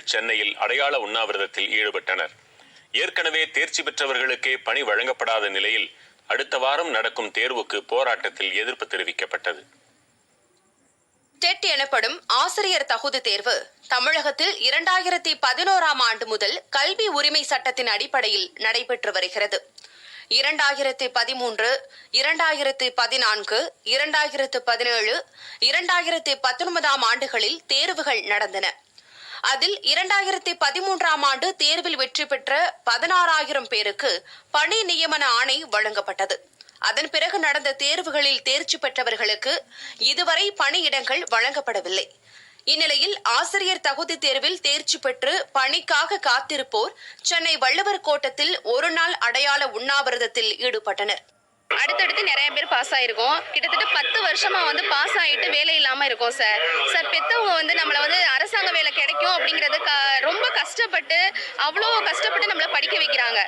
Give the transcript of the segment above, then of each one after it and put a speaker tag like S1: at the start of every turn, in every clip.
S1: ஆசிரியர்கள் சென்னையில் அடையாள உண்ணாவிரதத்தில் ஈடுபட்டனர். ஏற்கனவே தேர்ச்சி பெற்றவர்களுக்கே பணி வழங்கப்படாத நிலையில் அடுத்த வாரம் நடக்கும் தேர்வுக்கு போராட்டத்தில் எதிர்ப்பு தெரிவிக்கப்பட்டது.
S2: டெட் எனப்படும் ஆசிரியர் தகுதி தேர்வு தமிழகத்தில் இரண்டாயிரத்தி பதினோராம் ஆண்டு முதல் கல்வி உரிமை சட்டத்தின் அடிப்படையில் நடைபெற்று வருகிறது. இரண்டாயிரத்தி பதிமூன்று இரண்டாயிரத்தி பதினான்கு இரண்டாயிரத்து பதினேழு இரண்டாயிரத்தி பத்தொன்பதாம் ஆண்டுகளில் தேர்வுகள் நடந்தன. அதில் இரண்டாயிரத்தி பதிமூன்றாம் ஆண்டு தேர்வில் வெற்றி பெற்ற பதினாறாயிரம் பேருக்கு பணி நியமன ஆணை வழங்கப்பட்டது. அதன் பிறகு நடந்த தேர்வுகளில் தேர்ச்சி பெற்றவர்களுக்கு இதுவரை பணியிடங்கள் வழங்கப்படவில்லை. இந்நிலையில் ஆசிரியர் தகுதி தேர்வில் தேர்ச்சி பெற்று பணிக்காக காத்திருப்போர் சென்னை வள்ளுவர் கோட்டத்தில் ஒரு நாள் அடையாள உண்ணாவிரதத்தில் ஈடுபட்டனர்.
S3: அடுத்தடுத்து நிறைய பேர் பாஸ் ஆயிருக்கோம். கிட்டத்தட்ட பத்து வருஷமா வந்து பாஸ் ஆயிட்டு வேலை இல்லாம இருக்கோம் சார் சார் பெத்தவங்க வந்து நம்மள வந்து அப்படிங்கிறது க- ரொம்ப கஷ்டப்பட்டு அவ்வளோ கஷ்டப்பட்டு நம்மளை படிக்க வைக்கிறாங்க.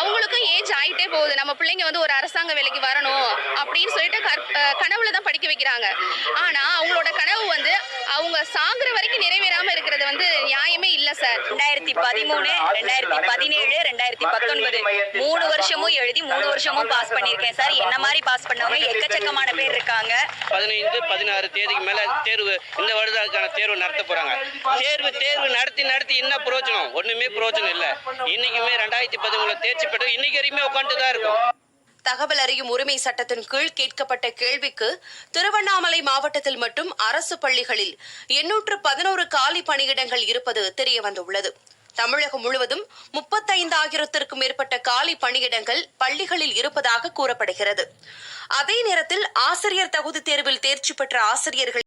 S3: அவங்களுக்கும் ஏஜ் ஆகிட்டே போகுது. நம்ம பிள்ளைங்க வந்து ஒரு அரசாங்க வேலைக்கு வரணும் அப்படின்னு சொல்லிட்டு கற்- கனவுல தான் படிக்க வைக்கிறாங்க. ஆனால் சாகுற வரைக்கும் நிறைவேறாம இருக்கிறது வந்து நியாயமே இல்ல சார்.
S4: ரெண்டாயிரத்தி பதிமூணு ரெண்டாயிரத்தி பதினேழு ரெண்டாயிரத்தி பத்தொன்பது. மூணு வருஷமும் எழுதி மூணு வருஷமும் பாஸ் பண்ணியிருக்கேன் சார். என்ன மாதிரி பாஸ் பண்ணவங்க? எக்கச்சக்கமான பேர் இருக்காங்க.
S5: பதினைந்து பதினாறு தேதிக்கு மேல தேர்வு இந்த வருடத்துக்கான தேர்வு நடத்த போறாங்க. தேர்வு தேர்வு நடத்தி நடத்தி என்ன பிரயோஜனம்? ஒண்ணுமே பிரயோஜனம் இல்ல. இன்னைக்குமே ரெண்டாயிரத்தி பதிமூணுல தேர்ச்சி பெற்று இன்னைக்கு வரைக்குமே உட்காந்துட்டு தான் இருக்கும்.
S2: தகவல் அறியும் உரிமை சட்டத்தின் கீழ் கேட்கப்பட்ட கேள்விக்கு திருவண்ணாமலை மாவட்டத்தில் மட்டும் அரசு பள்ளிகளில் எண்ணூற்று பதினோரு காலி பணியிடங்கள் இருப்பது தெரியவந்துள்ளது. தமிழகம் முழுவதும் முப்பத்தைந்தாயிரத்திற்கும் மேற்பட்ட காலி பணியிடங்கள் பள்ளிகளில் இருப்பதாக கூறப்படுகிறது. அதே நேரத்தில் ஆசிரியர் தகுதி தேர்வில் தேர்ச்சி பெற்ற ஆசிரியர்கள்